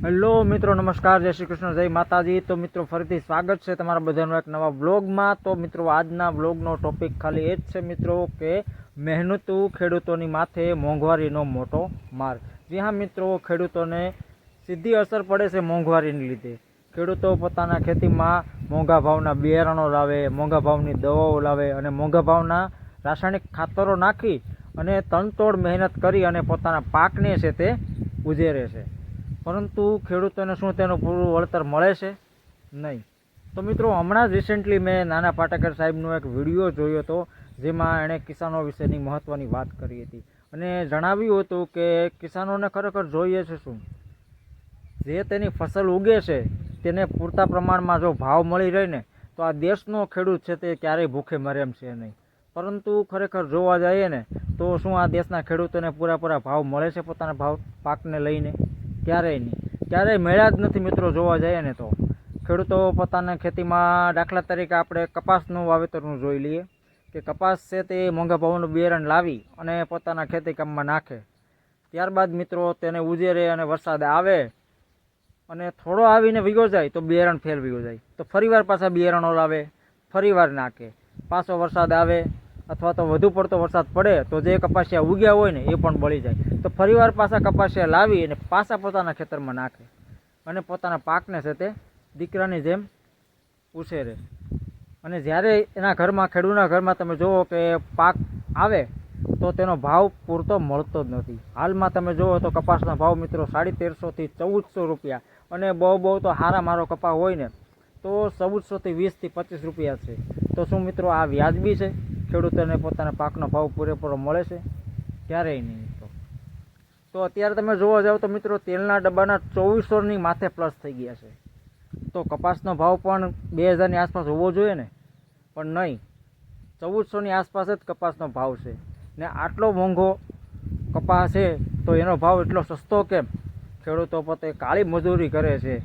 Hello મિત્રો, નમસ્કાર, જય શ્રી કૃષ્ણ, જય માતાજી. તો મિત્રો, ફરીથી સ્વાગત છે તમારા બધાનું એક નવા બ્લોગમાં તો મિત્રો, આજના બ્લોગનો ટોપિક ખાલી એ જ છે મિત્રો કે મહેનતુ ખેડૂતોની માથે મોંઘવારીનો મોટો માર. જી હા મિત્રો, ખેડૂતોને સીધી અસર પડે છે મોંઘવારીને લીધે. ખેડૂતો પોતાના ખેતીમાં મોંઘા ભાવના બિયારણો લાવે, મોંઘા ભાવની દવાઓ લાવે અને મોંઘા ભાવના રાસાયણિક ખાતરો નાખી અને તનતોડ મહેનત કરી અને પોતાના પાકને છે તે ઉજેરે છે. પરંતુ ખેડૂતોને શું તેનું પૂરું વળતર મળે છે? નહીં. તો મિત્રો, હમણાં જ રિસેન્ટલી મેં નાના પાટેકર સાહેબનો એક વીડિયો જોયો હતો, જેમાં એણે કિસાનો વિશેની મહત્ત્વની વાત કરી હતી. અને જણાવ્યું હતું કે કિસાનોને ખરેખર જોઈએ છે શું? જે તેની ફસલ ઉગે છે, તેને પૂરતા પ્રમાણમાં જો ભાવ મળી રહે ને, તો આ દેશનો ખેડૂત છે તે ક્યારેય ભૂખે મરે એમ છે નહીં. પરંતુ ખરેખર જોવા જઈએ ને, તો શું આ દેશના ખેડૂતોને પૂરાપૂરા ભાવ મળે છે પોતાના ભાવ પાકને લઈને? ક્યારેય નહીં. ક્યારેય મળ્યા જ નથી મિત્રો જોવા જઈએ ને તો. ખેડૂતો પોતાના ખેતીમાં દાખલા તરીકે આપણે કપાસનું વાવેતરનું જોઈ લઈએ કે કપાસ છે તે મોંઘા ભાવનું બિયારણ લાવી અને પોતાના ખેતી કામમાં નાખે. ત્યારબાદ મિત્રો તેને ઉજેરે અને વરસાદ આવે અને થોડો આવીને વીગો જાય તો બિયારણ ફેલ વિગો જાય. તો ફરીવાર પાછા બિયારણો લાવે, ફરીવાર નાખે. પાછો વરસાદ આવે અથવા તો વધુ પડતો વરસાદ પડે, તો જે કપાસિયા ઉગ્યા હોય ને, એ પણ બળી જાય. તો ફરીવાર પાછા કપાસિયા લાવી અને પાછા પોતાના ખેતરમાં નાખે. અને પોતાના પાકને છે તે દીકરાની જેમ ઉછેરે. અને જ્યારે એના ઘરમાં ખેડૂતના ઘરમાં તમે જુઓ કે પાક આવે, તો તેનો ભાવ પૂરતો મળતો જ નથી. હાલમાં તમે જુઓ તો કપાસના ભાવ મિત્રો સાડી તેરસોથી ચૌદસો રૂપિયા. અને બહુ બહુ તો હારા મારો કપા હોય ને, તો ચૌદસોથી વીસથી પચીસ રૂપિયા છે. તો શું મિત્રો આ વ્યાજબી છે? ખેડૂતોને પોતાના પાકનો ભાવ પૂરેપૂરો મળે છે, ક્યારેય નહીં તો. તો અત્યારે તમે જોવા જાઓ તો મિત્રો તેલના ડબ્બાના ચોવીસોની માથે પ્લસ થઈ ગયા છે. તો કપાસનો ભાવ પણ બે હજારની આસપાસ હોવો જોઈએ ને? પણ નહીં. ચૌદસોની આસપાસ જ કપાસનો ભાવ છે. ને આટલો મોંઘો કપાસ છે, તો એનો ભાવ એટલો સસ્તો કેમ? ખેડૂતો પોતે કાળી મજૂરી કરે છે.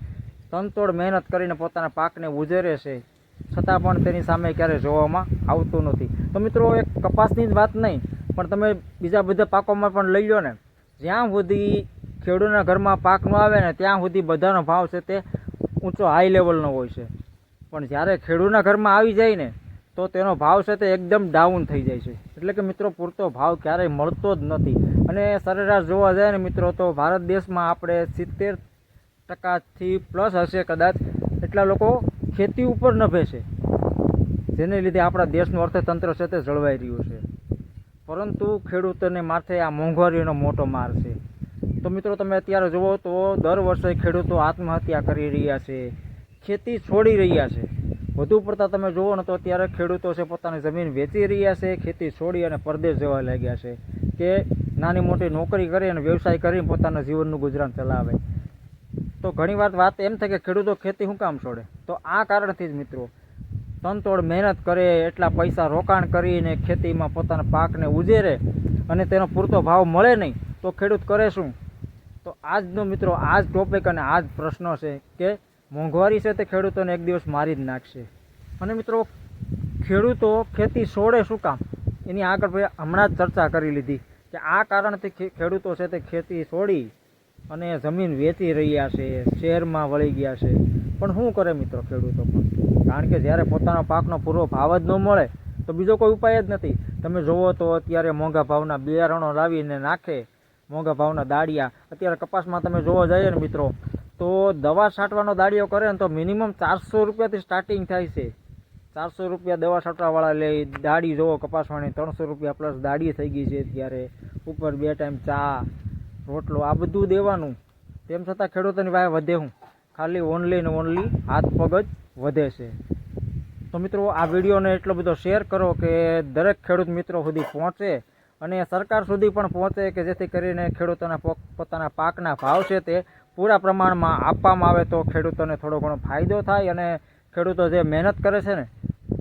તનતોડ મહેનત કરીને પોતાના પાકને ઉજેરે છે. છતાં પણ તેની સામે ક્યારેય જોવામાં આવતું નથી. તો મિત્રો, એક કપાસની જ વાત નહીં, પણ તમે બીજા બધા પાકોમાં પણ લઈ લો ને. જ્યાં સુધી ખેડૂતના ઘરમાં પાક આવે ને, ત્યાં સુધી બધાનો ભાવ છે તે ઊંચો હાઈ લેવલનો હોય છે. પણ જ્યારે ખેડૂતના ઘરમાં આવી જાય ને, તો તેનો ભાવ છે તે એકદમ ડાઉન થઈ જાય છે. એટલે કે મિત્રો, પૂરતો ભાવ ક્યારેય મળતો જ નથી. અને સરેરાશ જોવા જાય ને મિત્રો, તો ભારત દેશમાં આપણે સિત્તેર ટકાથી પ્લસ હશે કદાચ. એટલા લોકો ખેતી ઉપર નભે છે જેને લીધે આપણા દેશનું અર્થતંત્ર છે તે જળવાઈ રહ્યું છે. પરંતુ ખેડૂતોને માથે આ મોંઘવારીનો મોટો માર છે. તો મિત્રો, તમે અત્યારે જુઓ તો દર વર્ષે ખેડૂતો આત્મહત્યા કરી રહ્યા છે. ખેતી છોડી રહ્યા છે. વધુ પડતા તમે જુઓ ને તો અત્યારે ખેડૂતો છે પોતાની જમીન વેચી રહ્યા છે, ખેતી છોડી અને પરદેશ જવા લાગ્યા છે કે નાની મોટી નોકરી કરી અને વ્યવસાય કરીને પોતાના જીવનનું ગુજરાન ચલાવે. તો ઘણી વાર વાત એમ થાય કે ખેડૂતો ખેતી શું કામ છોડે? તો આ કારણથી જ મિત્રો, તનતોડ મહેનત કરે, એટલા પૈસા રોકાણ કરીને ખેતીમાં પોતાના પાકને ઉજેરે અને તેનો પૂરતો ભાવ મળે નહીં, તો ખેડૂત કરે શું? તો આજનો મિત્રો, આ જ ટોપિક અને આ જ પ્રશ્ન છે કે મોંઘવારી છે તે ખેડૂતોને એક દિવસ મારી જ નાખશે. અને મિત્રો, ખેડૂતો ખેતી છોડે શું કામ? એની આગળ હમણાં જ ચર્ચા કરી લીધી કે આ કારણથી ખેડૂતો છે તે ખેતી છોડી અને જમીન વેચી રહ્યા છે શહેરમાં વળી ગયા છે. પણ શું કરે મિત્રો ખેડૂતો પણ? કારણ કે જ્યારે પોતાના પાકનો પૂરો ભાવ જ ન મળે, તો બીજો કોઈ ઉપાય જ નથી. તમે જુઓ તો અત્યારે મોંઘા ભાવના બિયારણો લાવીને નાખે, મોંઘા ભાવના દાળિયા અત્યારે કપાસમાં તમે જોવા જઈએ ને મિત્રો, તો દવા છાંટવાનો દાળિયો કરે ને તો મિનિમમ ચારસો રૂપિયાથી સ્ટાર્ટિંગ થાય છે. ચારસો રૂપિયા દવા છાંટવાવાળા લે, દાડી જોવો કપાસવાળી ત્રણસો રૂપિયા પ્લસ દાડી થઈ ગઈ છે અત્યારે. ઉપર બે ટાઈમ ચા રોટલો, આ બધું દેવાનું. તેમ છતાં ખેડૂતોની વાય વધે હું. ખાલી ઓનલી ને ઓનલી હાથ પગ જ વધે છે. તો મિત્રો, આ વિડીયોને એટલો બધો શેર કરો કે દરેક ખેડૂત મિત્રો સુધી પહોંચે અને સરકાર સુધી પણ પહોંચે કે જેથી કરીને ખેડૂતોના પોતાના પાકના ભાવ છે તે પૂરા પ્રમાણમાં આપવામાં આવે તો ખેડૂતોને થોડો ઘણો ફાયદો થાય અને ખેડૂતો જે મહેનત કરે છે ને,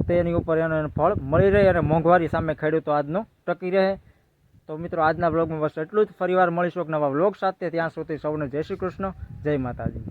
તેની ઉપર એને ફળ મળી રહે અને મોંઘવારી સામે ખેડૂતો આજનો ટકી રહે. તો મિત્રો, આજના બ્લોગમાં બસ એટલું જ. ફરીવાર મળીશું એક નવા બ્લોગ સાથે. ત્યાં સુધી સૌને જય શ્રી કૃષ્ણ, જય માતાજી.